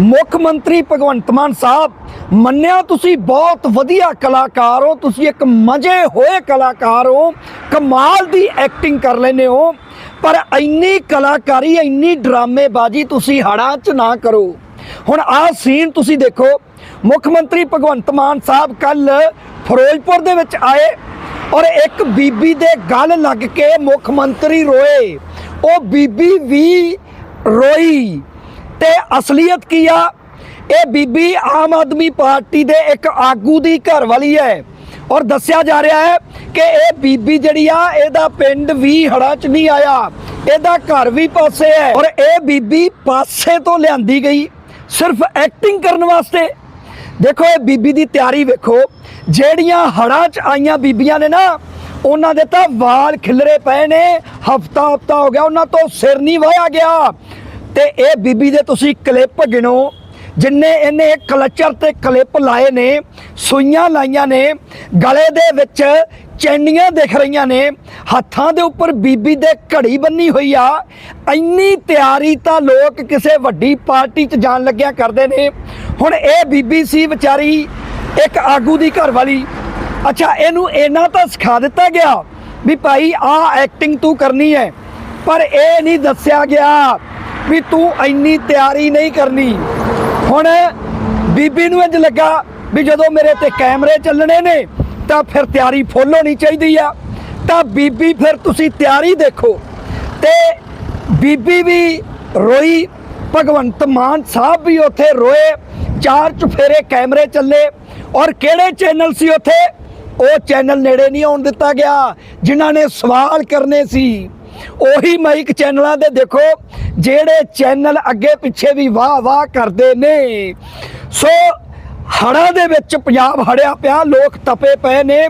ਮੁੱਖ ਮੰਤਰੀ ਭਗਵੰਤ ਮਾਨ ਸਾਹਿਬ, ਮੰਨਿਆ ਤੁਸੀਂ ਬਹੁਤ ਵਧੀਆ ਕਲਾਕਾਰ ਹੋ, ਤੁਸੀਂ ਇੱਕ ਮਜੇ ਹੋਏ ਕਲਾਕਾਰ ਹੋ, ਕਮਾਲ ਦੀ ਐਕਟਿੰਗ ਕਰ ਲੈਨੇ ਹੋ, ਪਰ ਇੰਨੀ ਕਲਾਕਾਰੀ, ਇੰਨੀ ਡਰਾਮੇਬਾਜ਼ੀ ਤੁਸੀਂ ਹੜਾਂ 'ਚ ਨਾ ਕਰੋ। ਹੁਣ ਆਹ ਸੀਨ ਤੁਸੀਂ ਦੇਖੋ, ਮੁੱਖ ਮੰਤਰੀ ਭਗਵੰਤ ਮਾਨ ਸਾਹਿਬ ਕੱਲ ਫਿਰੋਜ਼ਪੁਰ ਦੇ ਵਿੱਚ ਆਏ ਔਰ ਇੱਕ ਬੀਬੀ ਦੇ ਗੱਲ ਲੱਗ ਕੇ ਮੁੱਖ ਮੰਤਰੀ ਰੋਏ। ਉਹ ਬੀਬੀ ਵੀ ਰੋਈ। ਤੇ ਅਸਲੀਅਤ ਕੀ ਆ? ਇਹ ਬੀਬੀ ਆਮ ਆਦਮੀ ਪਾਰਟੀ ਦੇ ਇੱਕ ਆਗੂ ਦੀ ਘਰ ਵਾਲੀ ਹੈ। ਔਰ ਦੱਸਿਆ ਜਾ ਰਿਹਾ ਹੈ ਕਿ ਇਹ ਬੀਬੀ ਜਿਹੜੀ ਆ, ਇਹਦਾ ਪਿੰਡ ਵੀ ਹੜਾ ਚ ਨਹੀਂ ਆਇਆ। ਇਹਦਾ ਘਰ ਵੀ ਪਾਸੇ ਹੈ। ਔਰ ਇਹ ਬੀਬੀ ਪਾਸੇ ਤੋਂ ਲਿਆਂਦੀ ਗਈ। ਸਿਰਫ ਐਕਟਿੰਗ ਕਰਨ ਵਾਸਤੇ। ਦੇਖੋ, ਇਹ ਬੀਬੀ ਦੀ ਤਿਆਰੀ ਵੇਖੋ। ਜਿਹੜੀਆਂ ਹੜਾਂ ਚ ਆਈਆਂ ਬੀਬੀਆਂ ਨੇ ਨਾ, ਉਹਨਾਂ ਦੇ ਤਾਂ ਵਾਲ ਖਿਲਰੇ ਪਏ ਨੇ। ਹਫਤਾ ਹਫਤਾ ਹੋ ਗਿਆ, ਉਹਨਾਂ ਤੋਂ ਸਿਰ ਨਹੀਂ ਵਾਇਆ ਗਿਆ। ਤੇ ਇਹ ਬੀਬੀ ਦੇ ਤੁਸੀਂ ਕਲਿੱਪ ਗਿਣੋ, ਜਿੰਨੇ ਇਹਨੇ ਕਲਚਰ ਤੇ ਕਲਿੱਪ ਲਾਏ ਨੇ, ਸੂਈਆਂ ਲਾਈਆਂ ਨੇ, ਗਲੇ ਦੇ ਵਿੱਚ ਚੈਨੀਆਂ ਦਿਖ ਰਹੀਆਂ ਨੇ, ਹੱਥਾਂ ਦੇ ਉੱਪਰ ਬੀਬੀ ਦੇ ਘੜੀ ਬੰਨੀ ਹੋਈ ਆ, ਇੰਨੀ ਤਿਆਰੀ ਤਾਂ ਲੋਕ ਕਿਸੇ ਵੱਡੀ ਪਾਰਟੀ 'ਚ ਜਾਣ ਲੱਗਿਆ ਕਰਦੇ ਨੇ। ਹੁਣ ਇਹ ਬੀਬੀ ਸੀ ਵਿਚਾਰੀ ਇੱਕ ਆਗੂ ਦੀ ਘਰ ਵਾਲੀ। ਅੱਛਾ, ਇਹਨੂੰ ਇਹਨਾਂ ਤਾਂ ਸਿਖਾ ਦਿੱਤਾ ਗਿਆ ਵੀ ਭਾਈ ਆਹ ਐਕਟਿੰਗ ਤੂੰ ਕਰਨੀ ਹੈ, ਪਰ ਇਹ ਨਹੀਂ ਦੱਸਿਆ ਗਿਆ ਵੀ ਤੂੰ ਇੰਨੀ ਤਿਆਰੀ ਨਹੀਂ ਕਰਨੀ। ਹੁਣ ਬੀਬੀ ਨੂੰ ਇੰਜ ਲੱਗਾ ਵੀ ਜਦੋਂ ਮੇਰੇ ਤੇ ਕੈਮਰੇ ਚੱਲਣੇ ਨੇ, ਤਾਂ ਫਿਰ ਤਿਆਰੀ ਫੁੱਲ ਹੋਣੀ ਚਾਹੀਦੀ ਆ। ਤਾਂ ਬੀਬੀ ਫਿਰ ਤੁਸੀਂ ਤਿਆਰੀ ਦੇਖੋ। ਤੇ ਬੀਬੀ ਵੀ ਰੋਈ, ਭਗਵੰਤ ਮਾਨ ਸਾਹਿਬ ਵੀ ਉੱਥੇ ਰੋਏ, ਚਾਰ ਚੁਫੇਰੇ ਕੈਮਰੇ ਚੱਲੇ। ਔਰ ਕਿਹੜੇ ਚੈਨਲ ਸੀ ਉੱਥੇ? ਉਹ ਚੈਨਲ ਨੇੜੇ ਨਹੀਂ ਆਉਣ ਦਿੱਤਾ ਗਿਆ, ਜਿਨ੍ਹਾਂ ਨੇ ਸਵਾਲ ਕਰਨੇ ਸੀ। ਉਹੀ ਮਾਈਕ ਚੈਨਲਾਂ ਦੇ ਦੇਖੋ, ਜਿਹੜੇ ਚੈਨਲ ਅੱਗੇ ਪਿੱਛੇ ਵੀ ਵਾਹ ਵਾਹ ਕਰਦੇ ਨੇ। ਸੋ ਹੜਾਂ ਦੇ ਵਿੱਚ ਪੰਜਾਬ ਹੜਿਆ ਪਿਆ, ਲੋਕ ਤਪੇ ਪਏ ਨੇ,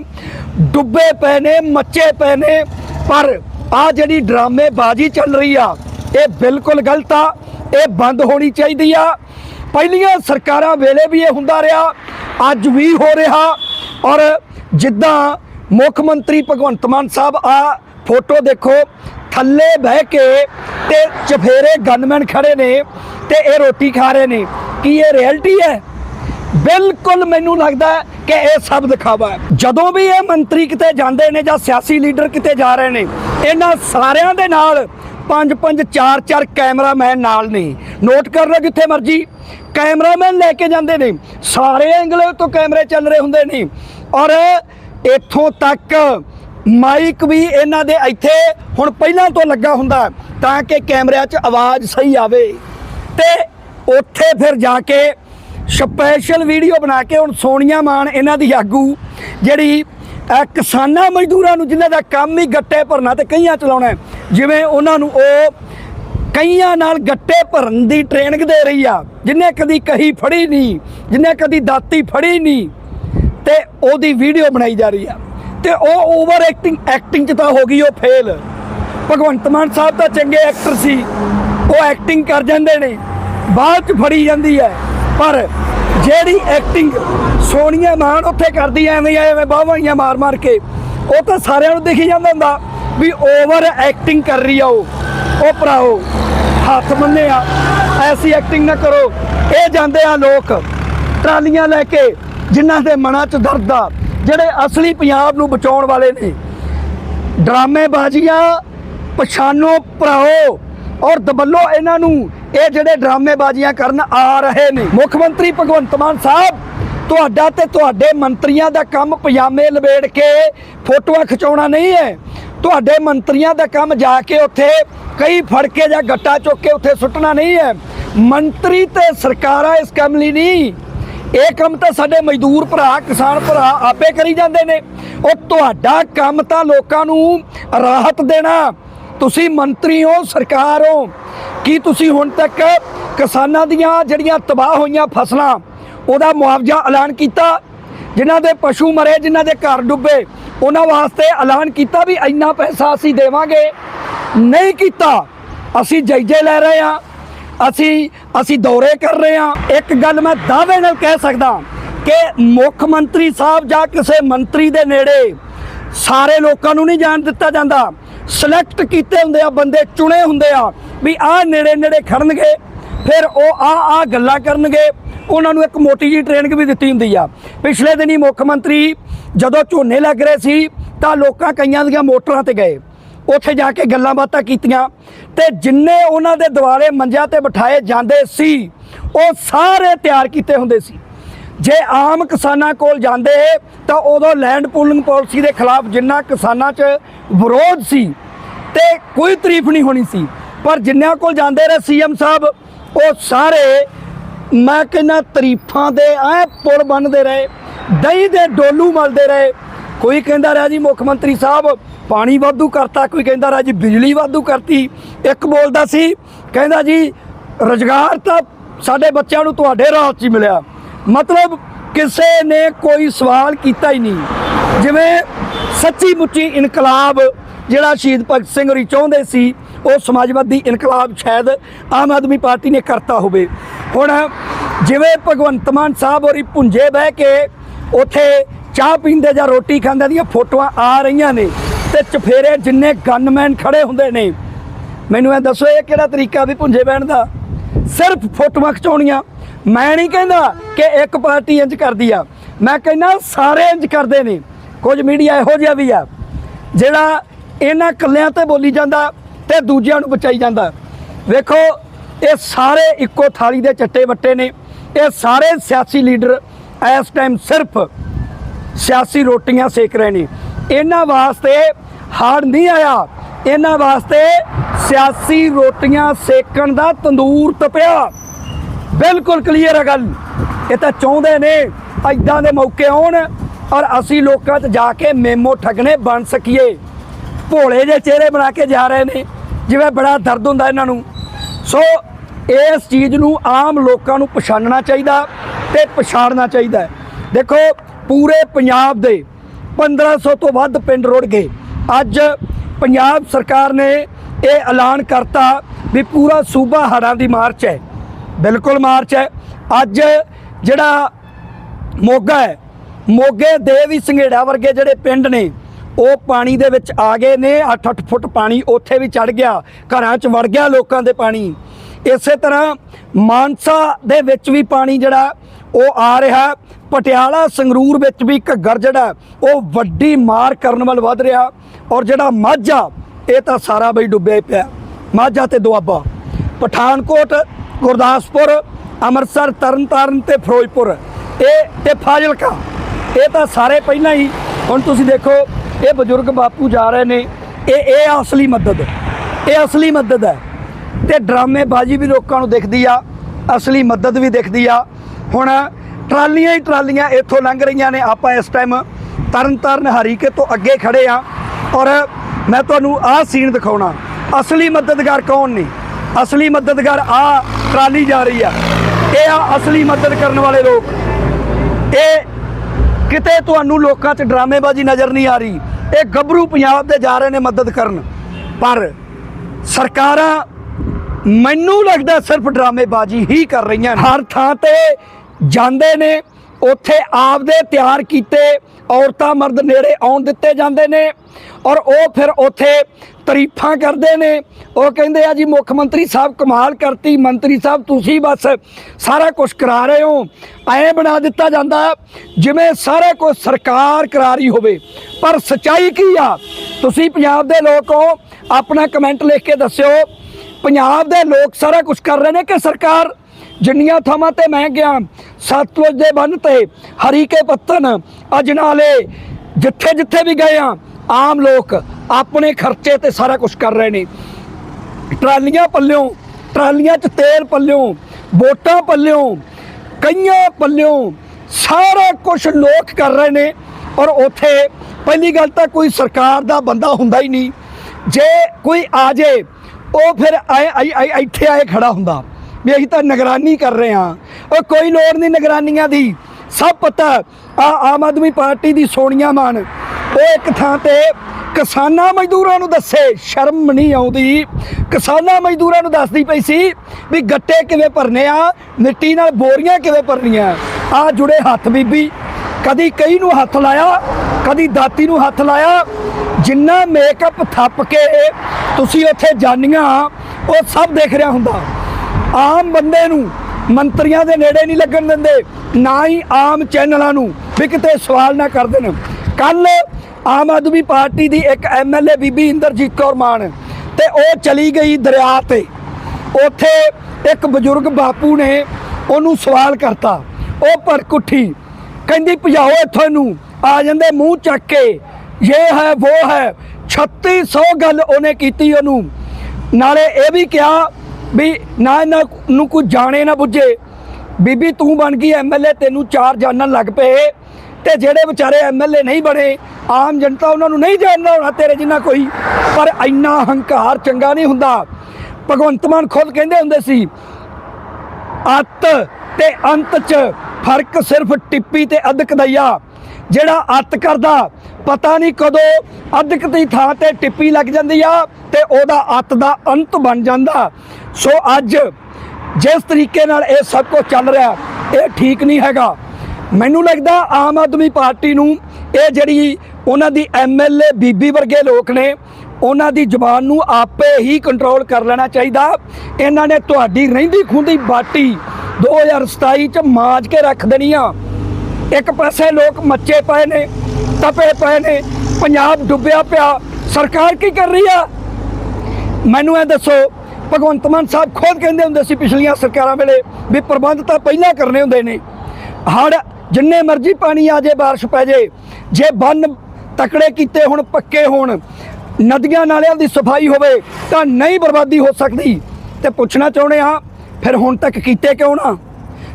ਡੁੱਬੇ ਪਏ ਨੇ, ਮੱਚੇ ਪਏ ਨੇ। ਪਰ ਆ ਜਿਹੜੀ ਡਰਾਮੇਬਾਜ਼ੀ ਚੱਲ ਰਹੀ ਆ, ਇਹ ਬਿਲਕੁਲ ਗਲਤ ਆ, ਇਹ ਬੰਦ ਹੋਣੀ ਚਾਹੀਦੀ ਆ। ਪਹਿਲੀਆਂ ਸਰਕਾਰਾਂ ਵੇਲੇ ਵੀ ਇਹ ਹੁੰਦਾ ਰਿਹਾ, ਅੱਜ ਵੀ ਹੋ ਰਿਹਾ। ਔਰ ਜਿੱਦਾਂ ਮੁੱਖ ਮੰਤਰੀ ਭਗਵੰਤ ਮਾਨ ਸਾਹਿਬ ਆ, ਫੋਟੋ ਦੇਖੋ ਥੱਲੇ ਬਹਿ ਕੇ ਤੇ ਚਫੇਰੇ ਗਨਮੈਨ ਖੜੇ ਨੇ ਤੇ ਇਹ ਰੋਟੀ ਖਾ ਰਹੇ ਨੇ। ਕੀ ਇਹ ਰਿਐਲਿਟੀ ਹੈ? ਬਿਲਕੁਲ ਮੈਨੂੰ ਲੱਗਦਾ ਕਿ ਇਹ ਸਭ ਦਿਖਾਵਾ ਹੈ। ਜਦੋਂ ਵੀ ਇਹ ਮੰਤਰੀ ਕਿਤੇ ਜਾਂਦੇ ਨੇ ਜਾਂ ਸਿਆਸੀ ਲੀਡਰ ਕਿਤੇ ਜਾ ਰਹੇ ਨੇ, ਇਹਨਾਂ ਸਾਰਿਆਂ ਦੇ ਨਾਲ ਪੰਜ ਪੰਜ ਚਾਰ ਚਾਰ ਕੈਮਰਾਮੈਨ ਨਾਲ ਨੇ। ਨੋਟ ਕਰ ਲਓ ਜਿੱਥੇ ਮਰਜ਼ੀ, ਕੈਮਰਾਮੈਨ ਲੈ ਕੇ ਜਾਂਦੇ ਨੇ। ਸਾਰੇ ਐਂਗਲ ਤੋਂ ਕੈਮਰੇ ਚੱਲ ਰਹੇ ਹੁੰਦੇ ਨੇ। ਔਰ ਇੱਥੋਂ ਤੱਕ ਮਾਈਕ ਵੀ ਇਹਨਾਂ ਦੇ ਇੱਥੇ ਹੁਣ ਪਹਿਲਾਂ ਤੋਂ ਲੱਗਾ ਹੁੰਦਾ ਤਾਂ ਕਿ ਕੈਮਰਿਆਂ 'ਚ ਆਵਾਜ਼ ਸਹੀ ਆਵੇ। ਤੇ ਉੱਥੇ ਫਿਰ ਜਾ ਕੇ ਸਪੈਸ਼ਲ ਵੀਡੀਓ ਬਣਾ ਕੇ ਹੁਣ ਸੋਨੀਆ ਮਾਨ ਇਹਨਾਂ ਦੀ ਆਗੂ, ਜਿਹੜੀ ਕਿਸਾਨਾਂ ਮਜ਼ਦੂਰਾਂ ਨੂੰ ਜਿਨ੍ਹਾਂ ਦਾ ਕੰਮ ਹੀ ਗੱਟੇ ਭਰਨਾ ਤੇ ਕਈਆਂ ਚਲਾਉਣਾ ਜਿਵੇਂ ਉਹਨਾਂ ਨੂੰ ਉਹ ਕਈਆਂ ਨਾਲ ਗੱਟੇ ਭਰਨ ਦੀ ਟ੍ਰੇਨਿੰਗ ਦੇ ਰਹੀ ਆ, ਜਿਨੇ ਕਦੀ ਕਹੀ ਫੜੀ ਨਹੀਂ, ਜਿਨੇ ਕਦੀ ਦਾਤੀ ਫੜੀ ਨਹੀਂ, ਤੇ ਉਹਦੀ ਵੀਡੀਓ ਬਣਾਈ ਜਾ ਰਹੀ ਆ। ਤੇ ਉਹ ਓਵਰ ਐਕਟਿੰਗ ਐਕਟਿੰਗ ਚ ਤਾਂ ਹੋ ਗਈ ਉਹ ਫੇਲ ਭਗਵੰਤ ਮਾਨ ਸਾਹਿਬ ਤਾਂ ਚੰਗੇ ਐਕਟਰ ਸੀ। ਉਹ ਐਕਟਿੰਗ ਕਰ ਜਾਂਦੇ ਨੇ। ਬਾਅਦ ਚ ਫੜੀ ਜਾਂਦੀ ਹੈ। ਪਰ ਜਿਹੜੀ ਐਕਟਿੰਗ ਸੋਨੀਆ ਮਾਨ ਉੱਥੇ ਕਰਦੀ ਐ ਐਵੇਂ ਐਵੇਂ ਬਾਹਾਂ ਮਾਰ ਮਾਰ ਕੇ, ਉਹ ਤਾਂ ਸਾਰਿਆਂ ਨੂੰ ਦਿਖੀ ਜਾਂਦਾ ਹੁੰਦਾ ਵੀ ਓਵਰ ਐਕਟਿੰਗ ਕਰ ਰਹੀ ਆ ਉਹ। ਉਹ ਭਰਾਓ, ਹੱਥ ਮੰਨੇ ਆ। ਐਸੀ ਐਕਟਿੰਗ ਨਾ ਕਰੋ। ਇਹ ਜਾਂਦੇ ਆ ਲੋਕ, ਟਰਾਲੀਆਂ ਲੈ ਕੇ, ਜਿਨ੍ਹਾਂ ਦੇ ਮਨਾਂ 'ਚ ਦਰਦ ਆ। ਜਿਹੜੇ ਅਸਲੀ ਪੰਜਾਬ ਨੂੰ ਬਚਾਉਣ ਵਾਲੇ ਨੇ। ਡਰਾਮੇਬਾਜ਼ੀਆਂ, ਪਛਾਣੋ ਭਰਾਓ, ਔਰ ਦਬੱਲੋ ਇਹਨਾਂ ਨੂੰ। ਇਹ ਜਿਹੜੇ ਡਰਾਮੇਬਾਜ਼ੀਆਂ ਕਰਨ ਆ ਰਹੇ ਨੇ। ਮੁੱਖ ਮੰਤਰੀ ਭਗਵੰਤ ਮਾਨ ਸਾਹਿਬ, ਤੁਹਾਡਾ ਤੇ ਤੁਹਾਡੇ ਮੰਤਰੀਆਂ ਦਾ ਕੰਮ ਪਜਾਮੇ ਲਵੇੜ ਕੇ ਫੋਟੋਆਂ ਖਿਚਾਉਣਾ ਨਹੀਂ ਹੈ। ਤੁਹਾਡੇ ਮੰਤਰੀਆਂ ਦਾ ਕੰਮ ਜਾ ਕੇ ਉੱਥੇ ਕਈ ਫੜ ਕੇ ਜਾਂ ਗੱਟਾ ਚੁੱਕ ਕੇ ਉੱਥੇ ਸੁੱਟਣਾ ਨਹੀਂ ਹੈ। ਮੰਤਰੀ ਤੇ ਸਰਕਾਰਾਂ ਇਸ ਕੰਮ ਲਈ ਨਹੀਂ। ਇਹ ਕੰਮ ਤਾਂ ਸਾਡੇ ਮਜ਼ਦੂਰ ਭਰਾ, ਕਿਸਾਨ ਭਰਾ ਆਪੇ ਕਰੀ ਜਾਂਦੇ ਨੇ। ਉਹ ਤੁਹਾਡਾ ਕੰਮ ਤਾਂ ਲੋਕਾਂ ਨੂੰ ਰਾਹਤ ਦੇਣਾ। ਤੁਸੀਂ ਮੰਤਰੀ ਹੋ, ਸਰਕਾਰ ਹੋ। ਕੀ ਤੁਸੀਂ ਹੁਣ ਤੱਕ ਕਿਸਾਨਾਂ ਦੀਆਂ ਜਿਹੜੀਆਂ ਤਬਾਹ ਹੋਈਆਂ ਫਸਲਾਂ, ਉਹਦਾ ਮੁਆਵਜ਼ਾ ਐਲਾਨ ਕੀਤਾ? ਜਿਨ੍ਹਾਂ ਦੇ ਪਸ਼ੂ ਮਰੇ, ਜਿਨ੍ਹਾਂ ਦੇ ਘਰ ਡੁੱਬੇ, ਉਹਨਾਂ ਵਾਸਤੇ ਐਲਾਨ ਕੀਤਾ ਵੀ ਇੰਨਾ ਪੈਸਾ ਅਸੀਂ ਦੇਵਾਂਗੇ? ਨਹੀਂ ਕੀਤਾ। ਅਸੀਂ ਜਾਇਜ਼ੇ ਲੈ ਰਹੇ ਹਾਂ। ਅਸੀਂ ਅਸੀਂ ਦੌਰੇ ਕਰ ਰਹੇ ਹਾਂ। ਇੱਕ ਗੱਲ ਮੈਂ ਦਾਅਵੇ ਨਾਲ ਕਹਿ ਸਕਦਾ ਕਿ ਮੁੱਖ ਮੰਤਰੀ ਸਾਹਿਬ ਜਾਂ ਕਿਸੇ ਮੰਤਰੀ ਦੇ ਨੇੜੇ ਸਾਰੇ ਲੋਕਾਂ ਨੂੰ ਨਹੀਂ ਜਾਣ ਦਿੱਤਾ ਜਾਂਦਾ। ਸਿਲੈਕਟ ਕੀਤੇ ਹੁੰਦੇ ਆ, ਬੰਦੇ ਚੁਣੇ ਹੁੰਦੇ ਆ ਵੀ ਆਹ ਨੇੜੇ ਨੇੜੇ ਖੜਨਗੇ, ਫਿਰ ਉਹ ਆ ਆ ਗੱਲਾਂ ਕਰਨਗੇ। ਉਹਨਾਂ ਨੂੰ ਇੱਕ ਮੋਟੀ ਜੀ ਟ੍ਰੇਨਿੰਗ ਵੀ ਦਿੱਤੀ ਹੁੰਦੀ ਆ। ਪਿਛਲੇ ਦਿਨੀ ਮੁੱਖ ਮੰਤਰੀ ਜਦੋਂ ਝੋਨੇ ਲੱਗ ਰਹੇ ਸੀ ਤਾਂ ਲੋਕਾਂ ਕਈਆਂ ਦੀਆਂ ਮੋਟਰਾਂ ਤੇ ਗਏ। ਉੱਥੇ ਜਾ ਕੇ ਗੱਲਾਂ ਬਾਤਾਂ ਕੀਤੀਆਂ ਤੇ ਜਿੰਨੇ ਉਹਨਾਂ ਦੇ ਦੁਆਲੇ ਮੰਜਿਆਂ ਤੇ ਬਿਠਾਏ ਜਾਂਦੇ ਸੀ, ਉਹ ਸਾਰੇ ਤਿਆਰ ਕੀਤੇ ਹੁੰਦੇ ਸੀ। ਜੇ ਆਮ ਕਿਸਾਨਾਂ ਕੋਲ ਜਾਂਦੇ, ਤਾਂ ਉਦੋਂ ਲੈਂਡ ਪੂਲਿੰਗ ਪਾਲਿਸੀ ਦੇ ਖਿਲਾਫ ਜਿੰਨਾ ਕਿਸਾਨਾਂ 'ਚ ਵਿਰੋਧ ਸੀ, ਤੇ ਕੋਈ ਤਾਰੀਫ ਨਹੀਂ ਹੋਣੀ ਸੀ। ਪਰ ਜਿੰਨਿਆਂ ਕੋਲ ਜਾਂਦੇ ਰਹੇ ਸੀਐਮ ਸਾਹਿਬ, ਉਹ ਸਾਰੇ ਮੈਂ ਕਹਿੰਦਾ ਤਾਰੀਫਾਂ ਦੇ ਐ ਪੁਲ ਬੰਨਦੇ ਰਹੇ, ਦਹੀਂ ਦੇ ਡੋਲੂ ਮਲਦੇ ਰਹੇ। ਕੋਈ ਕਹਿੰਦਾ ਰਿਹਾ ਜੀ ਮੁੱਖ ਮੰਤਰੀ ਸਾਹਿਬ ਪਾਣੀ ਵਾਧੂ ਕਰਤਾ, ਕੋਈ ਕਹਿੰਦਾ ਰਿਹਾ ਜੀ ਬਿਜਲੀ ਵਾਧੂ ਕਰਤੀ। ਇੱਕ ਬੋਲਦਾ ਸੀ, ਕਹਿੰਦਾ ਜੀ, ਰੁਜ਼ਗਾਰ ਤਾਂ ਸਾਡੇ ਬੱਚਿਆਂ ਨੂੰ ਤੁਹਾਡੇ ਰਾਹ 'ਚ ਹੀ ਮਿਲਿਆ। ਮਤਲਬ ਕਿਸੇ ਨੇ ਕੋਈ ਸਵਾਲ ਕੀਤਾ ਹੀ ਨਹੀਂ। ਜਿਵੇਂ ਸੱਚੀ ਮੁੱਚੀ ਇਨਕਲਾਬ ਜਿਹੜਾ ਸ਼ਹੀਦ ਭਗਤ ਸਿੰਘ ਹੋਰੀ ਚਾਹੁੰਦੇ ਸੀ, ਉਹ ਸਮਾਜਵਾਦੀ ਇਨਕਲਾਬ ਸ਼ਾਇਦ ਆਮ ਆਦਮੀ ਪਾਰਟੀ ਨੇ ਕਰਤਾ ਹੋਵੇ। ਹੁਣ ਜਿਵੇਂ ਭਗਵੰਤ ਮਾਨ ਸਾਹਿਬ ਹੋਰੀ ਪੁੰਜੇ ਬਹਿ ਕੇ ਉਥੇ ਚਾਹ ਪੀਂਦੇ ਜਾਂ ਰੋਟੀ ਖਾਂਦੇ ਦੀਆਂ ਫੋਟੋਆਂ ਆ ਰਹੀਆਂ ਨੇ ਤੇ ਚਫੇਰੇ ਜਿੰਨੇ ਗਨਮੈਨ ਖੜੇ ਹੁੰਦੇ ਨੇ। ਮੈਨੂੰ ਇਹ ਦੱਸੋ, ਇਹ ਕਿਹੜਾ ਤਰੀਕਾ ਵੀ ਪੁੰਜੇ ਬਹਿਣ ਦਾ? ਸਿਰਫ ਫੋਟੋਆਂ ਖਿਚਾਉਣੀਆਂ ਮੈਂ ਨਹੀਂ ਕਹਿੰਦਾ ਕਿ ਇੱਕ ਪਾਰਟੀ ਇੰਜ ਕਰਦੀ ਆ। ਮੈਂ ਕਹਿੰਦਾ ਸਾਰੇ ਇੰਜ ਕਰਦੇ ਨੇ। ਕੁਝ ਮੀਡੀਆ ਇਹੋ ਜਿਹਾ ਵੀ ਆ, ਜਿਹੜਾ ਇਹਨਾਂ ਕੱਲਿਆਂ ਤੇ ਬੋਲੀ ਜਾਂਦਾ ਤੇ ਦੂਜਿਆਂ ਨੂੰ ਬਚਾਈ ਜਾਂਦਾ। ਵੇਖੋ, ਇਹ ਸਾਰੇ ਇੱਕੋ ਥਾਲੀ ਦੇ ਚੱਟੇ ਵੱਟੇ ਨੇ। ਇਹ ਸਾਰੇ ਸਿਆਸੀ ਲੀਡਰ ਇਸ ਟਾਈਮ ਸਿਰਫ ਸਿਆਸੀ ਰੋਟੀਆਂ ਸੇਕ ਰਹੇ ਨੇ। ਇਹਨਾਂ ਵਾਸਤੇ ਹਾੜ ਨਹੀਂ ਆਇਆ। ਇਹਨਾਂ ਵਾਸਤੇ ਸਿਆਸੀ ਰੋਟੀਆਂ ਸੇਕਣ ਦਾ ਤੰਦੂਰ ਤਪਿਆ। ਬਿਲਕੁਲ ਕਲੀਅਰ ਹੈ ਗੱਲ। ਇਹ ਤਾਂ ਚਾਹੁੰਦੇ ਨੇ ਐਦਾਂ ਦੇ ਮੌਕੇ ਆਉਣ ਔਰ ਅਸੀਂ ਲੋਕਾਂ 'ਚ ਜਾ ਕੇ ਮੇਮੋ ਠੱਗਣੇ ਬਣ ਸਕੀਏ। ਭੋਲੇ ਜਿਹੇ ਚਿਹਰੇ ਬਣਾ ਕੇ ਜਾ ਰਹੇ ਨੇ, ਜਿਵੇਂ ਬੜਾ ਦਰਦ ਹੁੰਦਾ ਇਹਨਾਂ ਨੂੰ। ਸੋ ਇਸ ਚੀਜ਼ ਨੂੰ ਆਮ ਲੋਕਾਂ ਨੂੰ ਪਛਾਣਨਾ ਚਾਹੀਦਾ ਤੇ ਪਛਾੜਨਾ ਚਾਹੀਦਾ। ਦੇਖੋ, ਪੂਰੇ ਪੰਜਾਬ ਦੇ 1500 ਤੋਂ ਵੱਧ ਪਿੰਡ ਰੁੜ ਗਏ। ਅੱਜ ਪੰਜਾਬ ਸਰਕਾਰ ਨੇ ਇਹ ਐਲਾਨ ਕਰਤਾ ਵੀ ਪੂਰਾ ਸੂਬਾ ਹੜ੍ਹਾਂ ਦੀ ਮਾਰਚ ਹੈ। ਬਿਲਕੁਲ ਮਾਰਚ ਹੈ। ਅੱਜ ਜਿਹੜਾ ਮੋਗਾ ਹੈ, ਮੋਗੇ ਦੇ ਵੀ ਸੰਘੇੜਾ ਵਰਗੇ ਜਿਹੜੇ ਪਿੰਡ ਨੇ, ਉਹ ਪਾਣੀ ਦੇ ਵਿੱਚ ਆ ਗਏ ਨੇ। 8-8 ਫੁੱਟ ਪਾਣੀ ਉੱਥੇ ਵੀ ਚੜ ਗਿਆ। ਘਰਾਂ 'ਚ ਵੜ ਗਿਆ ਲੋਕਾਂ ਦੇ ਪਾਣੀ। ਇਸੇ ਤਰ੍ਹਾਂ ਮਾਨਸਾ ਦੇ ਵਿੱਚ ਵੀ ਪਾਣੀ ਜਿਹੜਾ ਉਹ ਆ ਰਿਹਾ। ਪਟਿਆਲਾ ਸੰਗਰੂਰ ਵਿੱਚ ਵੀ ਘੱਗਰ ਜਿਹੜਾ ਉਹ ਵੱਡੀ ਮਾਰ ਕਰਨ ਵੱਲ ਵੱਧ ਰਿਹਾ। ਔਰ ਜਿਹੜਾ ਮਾਝਾ, ਇਹ ਤਾਂ ਸਾਰਾ ਬਈ ਡੁੱਬਿਆ ਪਿਆ। ਮਾਝਾ ਤੇ ਦੁਆਬਾ। ਪਠਾਨਕੋਟ, ਗੁਰਦਾਸਪੁਰ, ਅੰਮ੍ਰਿਤਸਰ, ਤਰਨਤਾਰਨ ਤੇ ਫਿਰੋਜ਼ਪੁਰ। ਇਹ ਤੇ ਫਾਜ਼ਿਲਕਾ। ਇਹ ਤਾਂ ਸਾਰੇ ਪਹਿਲਾਂ ਹੀ। ਹੁਣ ਤੁਸੀਂ ਦੇਖੋ, ਇਹ ਬਜ਼ੁਰਗ ਬਾਪੂ ਜਾ ਰਹੇ ਨੇ। ਇਹ ਇਹ ਆ ਅਸਲੀ ਮਦਦ। ਇਹ ਅਸਲੀ ਮਦਦ ਹੈ। ਤੇ ਡਰਾਮੇਬਾਜ਼ੀ ਵੀ ਲੋਕਾਂ ਨੂੰ ਦਿਖਦੀ ਆ। ਅਸਲੀ ਮਦਦ ਵੀ ਦਿਖਦੀ ਆ। ਹੁਣ ਟਰਾਲੀਆਂ ਹੀ ਟਰਾਲੀਆਂ ਇੱਥੋਂ ਲੰਘ ਰਹੀਆਂ ਨੇ, ਆਪਾਂ ਇਸ ਟਾਈਮ ਤਰਨਤਾਰਨ ਹਰੀਕੇ ਤੋਂ ਅੱਗੇ ਖੜੇ ਆ ਔਰ ਮੈਂ ਤੁਹਾਨੂੰ ਆਹ ਸੀਨ ਦਿਖਾਉਣਾ। ਅਸਲੀ ਮਦਦਗਾਰ ਕੌਣ ਨੇ? ਅਸਲੀ ਮਦਦਗਾਰ ਆ ਟਰਾਲੀ ਜਾ ਰਹੀ ਆ। ਇਹ ਆ ਅਸਲੀ ਮਦਦ ਕਰਨ ਵਾਲੇ ਲੋਕ। ਇਹ ਕਿਤੇ ਤੁਹਾਨੂੰ ਲੋਕਾਂ 'ਚ ਡਰਾਮੇਬਾਜ਼ੀ ਨਜ਼ਰ ਨਹੀਂ ਆ ਰਹੀ। ਇਹ ਗੱਭਰੂ ਪੰਜਾਬ ਦੇ ਜਾ ਰਹੇ ਨੇ ਮਦਦ ਕਰਨ। ਪਰ ਸਰਕਾਰਾਂ ਮੈਨੂੰ ਲੱਗਦਾ ਸਿਰਫ ਡਰਾਮੇਬਾਜ਼ੀ ਹੀ ਕਰ ਰਹੀਆਂ ਨੇ। ਹਰ ਥਾਂ ਤੇ ਜਾਂਦੇ ਨੇ, ਉੱਥੇ ਆਪਦੇ ਤਿਆਰ ਕੀਤੇ ਔਰਤਾਂ ਮਰਦ ਨੇੜੇ ਆਉਣ ਦਿੱਤੇ ਜਾਂਦੇ ਨੇ ਔਰ ਉਹ ਫਿਰ ਉੱਥੇ ਤਾਰੀਫਾਂ ਕਰਦੇ ਨੇ। ਉਹ ਕਹਿੰਦੇ ਆ ਜੀ, ਮੁੱਖ ਮੰਤਰੀ ਸਾਹਿਬ ਕਮਾਲ ਕਰਤੀ, ਮੰਤਰੀ ਸਾਹਿਬ ਤੁਸੀਂ ਬਸ ਸਾਰਾ ਕੁਝ ਕਰਾ ਰਹੇ ਹੋ। ਐਂ ਬਣਾ ਦਿੱਤਾ ਜਾਂਦਾ ਜਿਵੇਂ ਸਾਰਾ ਕੁਝ ਸਰਕਾਰ ਕਰਾ ਰਹੀ ਹੋਵੇ। ਪਰ ਸਚਾਈ ਕੀ ਆ? ਤੁਸੀਂ ਪੰਜਾਬ ਦੇ ਲੋਕ ਹੋ, ਆਪਣਾ ਕਮੈਂਟ ਲਿਖ ਕੇ ਦੱਸਿਓ। ਪੰਜਾਬ ਦੇ ਲੋਕ ਸਾਰਾ ਕੁਝ ਕਰ ਰਹੇ ਨੇ ਕਿ ਸਰਕਾਰ ਜਿੰਨੀਆਂ ਥਾਵਾਂ ਤੇ ਮੈਂ ਗਿਆ, ਸਤਲੁਜ ਦੇ ਬੰਨ ਤੇ, ਹਰੀਕੇ ਪੱਤਨ ਅਜਨਾਲੇ, ਜਿੱਥੇ ਜਿੱਥੇ ਵੀ ਗਏ ਆ, ਆਮ ਲੋਕ ਆਪਣੇ ਖਰਚੇ ਤੇ ਸਾਰਾ ਕੁਝ ਕਰ ਰਹੇ ਨੇ। ਟਰਾਲੀਆਂ ਪੱਲਿਓਂ, ਟਰਾਲੀਆਂ 'ਚ ਤੇਲ ਪੱਲਿਓਂ ਵੋਟਾਂ ਪੱਲਿਓਂ, ਕਈਆਂ ਪੱਲਿਓਂ ਸਾਰਾ ਕੁਝ ਲੋਕ ਕਰ ਰਹੇ ਨੇ ਔਰ ਉੱਥੇ ਪਹਿਲੀ ਗੱਲ ਤਾਂ ਕੋਈ ਸਰਕਾਰ ਦਾ ਬੰਦਾ ਹੁੰਦਾ ਹੀ ਨਹੀਂ। ਜੇ ਕੋਈ ਆ ਜੇ ਉਹ ਫਿਰ ਆਏ ਇੱਥੇ ਆਏ ਖੜਾ ਹੁੰਦਾ। ਵੀ ਅਸੀਂ ਤਾਂ ਨਿਗਰਾਨੀ ਕਰ ਰਹੇ ਹਾਂ। ਉਹ ਕੋਈ ਲੋੜ ਨਹੀਂ ਨਿਗਰਾਨੀਆਂ ਦੀ। ਸਭ ਪਤਾ ਆ ਆਮ ਆਦਮੀ ਪਾਰਟੀ ਦੀ ਸੋਨੀਆ ਮਾਨ ਉਹ ਇੱਕ ਥਾਂ ਤੇ ਕਿਸਾਨਾਂ ਮਜ਼ਦੂਰਾਂ ਨੂੰ ਦੱਸੇ, ਸ਼ਰਮ ਨਹੀਂ ਆਉਂਦੀ। ਕਿਸਾਨਾਂ ਮਜ਼ਦੂਰਾਂ ਨੂੰ ਦੱਸਦੀ ਪਈ ਸੀ ਵੀ ਗੱਟੇ ਕਿਵੇਂ ਭਰਨੇ ਆ, ਮਿੱਟੀ ਨਾਲ ਬੋਰੀਆਂ ਕਿਵੇਂ ਭਰਨੀਆਂ। ਆ ਜੁੜੇ ਹੱਥ ਬੀਬੀ। ਕਦੀ ਕਈ ਨੂੰ ਹੱਥ ਲਾਇਆ, ਕਦੀ ਦਾਤੀ ਨੂੰ ਹੱਥ ਲਾਇਆ, ਜਿੰਨਾ ਮੇਕਅਪ ਥੱਪ ਕੇ ਤੁਸੀਂ ਉੱਥੇ ਜਾਨੀਆਂ ਉਹ ਸਭ ਦੇਖ ਰਿਹਾ ਹੁੰਦਾ। ਆਮ ਬੰਦੇ ਨੂੰ ਮੰਤਰੀਆਂ ਦੇ ਨੇੜੇ ਨਹੀਂ ਲੱਗਣ ਦਿੰਦੇ, ਨਾ ਹੀ ਆਮ ਚੈਨਲਾਂ ਨੂੰ ਵੀ ਕਿਤੇ ਸਵਾਲ ਨਾ ਕਰ ਦੇਣ। ਕੱਲ ਆਮ ਆਦਮੀ ਪਾਰਟੀ ਦੀ ਇੱਕ ਐਮਐਲਏ ਬੀਬੀ ਇੰਦਰਜੀਤ ਕੌਰ ਮਾਨ ਤੇ ਉਹ ਚਲੀ ਗਈ ਦਰਿਆ ਤੇ। ਉੱਥੇ ਇੱਕ ਬਜ਼ੁਰਗ ਬਾਪੂ ਨੇ ਉਹਨੂੰ ਸਵਾਲ ਕਰਤਾ, ਉਹ ਪਰਕੁੱਠੀ ਕਹਿੰਦੀ, ਭਜਾਓ ਇੱਥੋਂ ਨੂੰ। ਆ ਜਾਂਦੇ ਮੂੰਹ ਚੱਕ ਕੇ। ਇਹ ਹੈ ਉਹ ਹੈ। 3600 ਗੱਲ ਉਹਨੇ ਕੀਤੀ ਉਹਨੂੰ। ਨਾਲੇ ਇਹ ਵੀ ਕਿਹਾ ਵੀ ਨਾ ਇਹਨਾਂ ਨੂੰ ਕੋਈ ਜਾਣੇ ਨਾ ਬੁੱਝੇ। ਬੀਬੀ, ਤੂੰ ਬਣ ਗਈ ਐਮਐਲਏ ਤੈਨੂੰ ਚਾਰ ਜਾਣਨ ਲੱਗ ਪਏ। ਤੇ ਜਿਹੜੇ ਵਿਚਾਰੇ ਐਮਐਲਏ ਨਹੀਂ ਬਣੇ, ਆਮ ਜਨਤਾ ਉਹਨਾਂ ਨੂੰ ਨਹੀਂ ਜਾਣਦਾ ਹੋਣਾ ਤੇਰੇ ਜਿੰਨਾ ਕੋਈ। ਪਰ ਇੰਨਾ ਹੰਕਾਰ ਚੰਗਾ ਨਹੀਂ ਹੁੰਦਾ। ਭਗਵੰਤ ਮਾਨ ਖੁਦ ਕਹਿੰਦੇ ਹੁੰਦੇ ਸੀ, ਅੱਤ ਤੇ ਅੰਤ ਚ ਫ਼ਰਕ ਸਿਰਫ ਟਿੱਪੀ ਤੇ ਅਧਕ ਦਈਆ ਜਿਹੜਾ ਅੱਤ ਕਰਦਾ, ਪਤਾ ਨਹੀਂ ਕਦੋਂ ਅਧਕ ਦੀ ਥਾਂ ਤੇ ਟਿੱਪੀ ਲੱਗ ਜਾਂਦੀ ਆ ਤੇ ਉਹਦਾ ਅੱਤ ਦਾ ਅੰਤ ਬਣ ਜਾਂਦਾ। ਸੋ ਅੱਜ ਜਿਸ ਤਰੀਕੇ ਨਾਲ ਇਹ ਸਭ ਕੁਝ ਚੱਲ ਰਿਹਾ, ਇਹ ਠੀਕ ਨਹੀਂ ਹੈਗਾ। ਮੈਨੂੰ ਲੱਗਦਾ ਆਮ ਆਦਮੀ ਪਾਰਟੀ ਨੂੰ ਇਹ ਜਿਹੜੀ ਉਹਨਾਂ ਦੀ ਐਮਐਲਏ ਬੀਬੀ ਵਰਗੇ ਲੋਕ ਨੇ, ਉਹਨਾਂ ਦੀ ਜ਼ੁਬਾਨ ਨੂੰ ਆਪੇ ਹੀ ਕੰਟਰੋਲ ਕਰ ਲੈਣਾ ਚਾਹੀਦਾ। ਇਹਨਾਂ ਨੇ ਤੁਹਾਡੀ ਰਹਿੰਦੀ ਖੁੰਦੀ ਬਾਟੀ 2027 ਚ ਮਾਜ ਕੇ ਰੱਖ ਦੇਣੀਆਂ। ਇੱਕ ਪਾਸੇ ਲੋਕ ਮੱਚੇ ਪਏ ਨੇ, ਤਪੇ ਪਏ ਨੇ, ਪੰਜਾਬ ਡੁੱਬਿਆ ਪਿਆ। ਸਰਕਾਰ ਕੀ ਕਰ ਰਹੀ ਆ? ਮੈਨੂੰ ਇਹ ਦੱਸੋ, ਭਗਵੰਤ ਮਾਨ ਸਾਹਿਬ ਖੁਦ ਕਹਿੰਦੇ ਹੁੰਦੇ ਸੀ ਪਿਛਲੀਆਂ ਸਰਕਾਰਾਂ ਵੇਲੇ ਵੀ ਪ੍ਰਬੰਧ ਤਾਂ ਪਹਿਲਾਂ ਕਰਨੇ ਹੁੰਦੇ ਨੇ। ਹੜ, ਜਿੰਨੇ ਮਰਜ਼ੀ ਪਾਣੀ ਆ ਜੇ, ਬਾਰਿਸ਼ ਪੈ ਜੇ ਜੇ ਬੰਨ ਤਕੜੇ ਕੀਤੇ ਹੁਣ, ਪੱਕੇ ਹੋਣ, ਨਦੀਆਂ ਨਾਲਿਆਂ ਦੀ ਸਫ਼ਾਈ ਹੋਵੇ, ਤਾਂ ਨਹੀਂ ਬਰਬਾਦੀ ਹੋ ਸਕਦੀ। ਤੇ ਪੁੱਛਣਾ ਚਾਹੁੰਦੇ ਆ ਫਿਰ ਹੁਣ ਤੱਕ ਕੀਤੇ ਕਿਉਂ ਨਾ?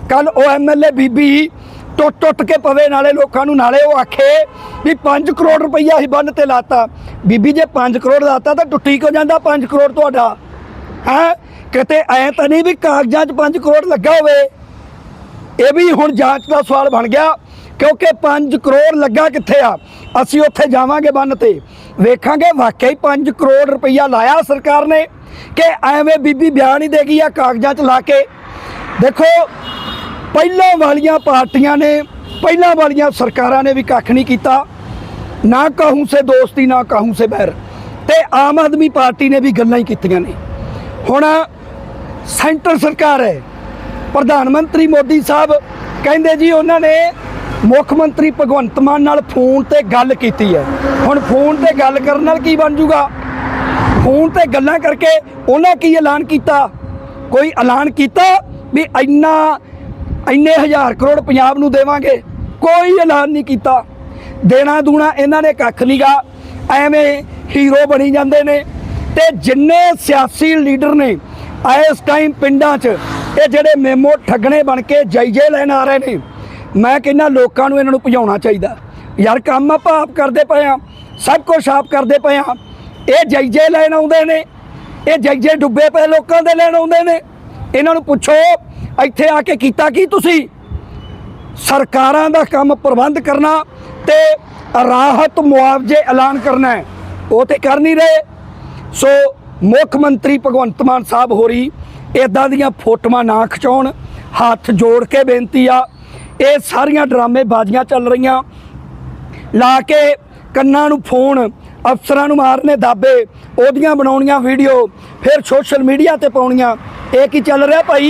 ਕੱਲ ਉਹ ਐਮਐਲਏ ਬੀਬੀ ਟੁੱਟ ਟੁੱਟ ਕੇ ਪਵੇ ਨਾਲੇ ਲੋਕਾਂ ਨੂੰ ਨਾਲੇ ਉਹ ਆਖੇ ਵੀ 5 ਕਰੋੜ ਰੁਪਈਆ ਹੀ ਬੰਨ ਤੇ ਲਾਤਾ। ਬੀਬੀ ਜੇ 5 ਕਰੋੜ ਲਾਤਾ ਤਾਂ ਟੁੱਟੀ ਕਿਉਂ ਜਾਂਦਾ 5 ਕਰੋੜ ਤੁਹਾਡਾ? ਹੈ? ਕਿਤੇ ਐ ਤਾਂ ਨਹੀਂ ਵੀ ਕਾਗਜ਼ਾਂ 'ਚ 5 ਕਰੋੜ ਲੱਗਾ ਹੋਵੇ। ਇਹ ਵੀ ਹੁਣ ਜਾਂਚ ਦਾ ਸਵਾਲ ਬਣ ਗਿਆ, ਕਿਉਂਕਿ 5 ਕਰੋੜ ਲੱਗਾ ਕਿੱਥੇ ਆ? ਅਸੀਂ ਉੱਥੇ ਜਾਵਾਂਗੇ ਬੰਨ ਤੇ। ਵੇਖਾਂਗੇ, ਵਾਕਿਆ ਹੀ 5 ਕਰੋੜ ਰੁਪਈਆ ਲਾਇਆ ਸਰਕਾਰ ਨੇ। ਕਿ ਐਵੇਂ ਬੀਬੀ ਬਿਆਨ ਹੀ ਦੇ ਗਈ ਆ ਕਾਗਜ਼ਾਂ 'ਚ ਲਾ ਕੇ। ਦੇਖੋ, ਪਹਿਲਾਂ ਵਾਲੀਆਂ ਪਾਰਟੀਆਂ ਨੇ, ਪਹਿਲਾਂ ਵਾਲੀਆਂ ਸਰਕਾਰਾਂ ਨੇ ਵੀ ਕੱਖ ਨਹੀਂ ਕੀਤਾ। ਨਾ ਕਹੂੰ ਸੇ ਦੋਸਤੀ, ਨਾ ਕਹੂੰ ਸੇ ਬੈਰ ਤੇ ਆਮ ਆਦਮੀ ਪਾਰਟੀ ਨੇ ਵੀ ਗੱਲਾਂ ਹੀ ਕੀਤੀਆਂ ਨੇ। ਹੁਣ ਸੈਂਟਰ ਸਰਕਾਰ ਹੈ। ਪ੍ਰਧਾਨ ਮੰਤਰੀ ਮੋਦੀ ਸਾਹਿਬ ਕਹਿੰਦੇ ਜੀ, ਉਹਨਾਂ ਨੇ ਮੁੱਖ ਮੰਤਰੀ ਭਗਵੰਤ ਮਾਨ ਨਾਲ ਫੋਨ ਤੇ ਗੱਲ ਕੀਤੀ ਹੈ। ਹੁਣ ਫੋਨ ਤੇ ਗੱਲ ਕਰਨ ਨਾਲ ਕੀ ਬਣ ਜੂਗਾ? ਫੋਨ ਤੇ ਗੱਲਾਂ ਕਰਕੇ ਉਹਨਾਂ ਕੀ ਐਲਾਨ ਕੀਤਾ? ਕੋਈ ਐਲਾਨ ਕੀਤਾ ਵੀ ਇੰਨਾ, ਇੰਨੇ ਹਜ਼ਾਰ ਕਰੋੜ ਪੰਜਾਬ ਨੂੰ ਦੇਵਾਂਗੇ? ਕੋਈ ਐਲਾਨ ਨਹੀਂ ਕੀਤਾ। ਦੇਣਾ ਦੂਣਾ ਇਹਨਾਂ ਨੇ ਕੱਖ ਨਹੀਂਗਾ ਐਵੇਂ ਹੀਰੋ ਬਣੀ ਜਾਂਦੇ ਨੇ ਤੇ ਜਿੰਨੇ ਸਿਆਸੀ ਲੀਡਰ ਨੇ ਇਸ ਟਾਈਮ ਪਿੰਡਾਂ 'ਚ, ਇਹ ਜਿਹੜੇ ਮੇਮੋ ਠੱਗਣੇ ਬਣ ਕੇ ਜਾਇਜੇ ਲੈਣ ਆ ਰਹੇ ਨੇ, ਮੈਂ ਕਹਿੰਦਾ ਲੋਕਾਂ ਨੂੰ ਇਹਨਾਂ ਨੂੰ ਭਜਾਉਣਾ ਚਾਹੀਦਾ। ਯਾਰ ਕੰਮ ਆਪਾਂ ਆਪ ਕਰਦੇ ਪਏ ਆ ਸਭ ਕੁਝ ਆਪ ਕਰਦੇ ਪਏ ਆ ਇਹ ਜੈਜ਼ੇ ਲੈਣ ਆਉਂਦੇ ਨੇ। ਇਹ ਜੈਜੇ ਡੁੱਬੇ ਪਏ ਲੋਕਾਂ ਦੇ ਲੈਣ ਆਉਂਦੇ ਨੇ। ਇਹਨਾਂ ਨੂੰ ਪੁੱਛੋ, ਇੱਥੇ ਆ ਕੇ ਕੀਤਾ ਕੀ ਤੁਸੀਂ? ਸਰਕਾਰਾਂ ਦਾ ਕੰਮ ਪ੍ਰਬੰਧ ਕਰਨਾ ਤੇ ਰਾਹਤ ਮੁਆਵਜ਼ੇ ਐਲਾਨ ਕਰਨਾ ਉਹ ਤੇ ਕਰ ਨਹੀਂ ਰਹੇ। ਸੋ ਮੁੱਖ ਮੰਤਰੀ ਭਗਵੰਤ ਮਾਨ ਸਾਹਿਬ ਹੋਰੀ ਇਦਾਂ ਦੀਆਂ ਫੋਟੋਆਂ ਨਾ ਖਿਚਾਉਣ, ਹੱਥ ਜੋੜ ਕੇ ਬੇਨਤੀ ਆ, ਇਹ ਸਾਰੀਆਂ ਡਰਾਮੇਬਾਜ਼ੀਆਂ ਚੱਲ ਰਹੀਆਂ। ਲਾ ਕੇ ਕੰਨਾਂ ਨੂੰ ਫੋਨ ਅਫਸਰਾਂ ਨੂੰ ਮਾਰਨੇ ਦਾਬੇ, ਉਹਦੀਆਂ ਬਣਾਉਣੀਆਂ ਵੀਡੀਓ ਫਿਰ ਸੋਸ਼ਲ ਮੀਡੀਆ ਤੇ ਪਾਉਣੀਆਂ। ਇਹ ਕੀ ਚੱਲ ਰਿਹਾ ਭਾਈ?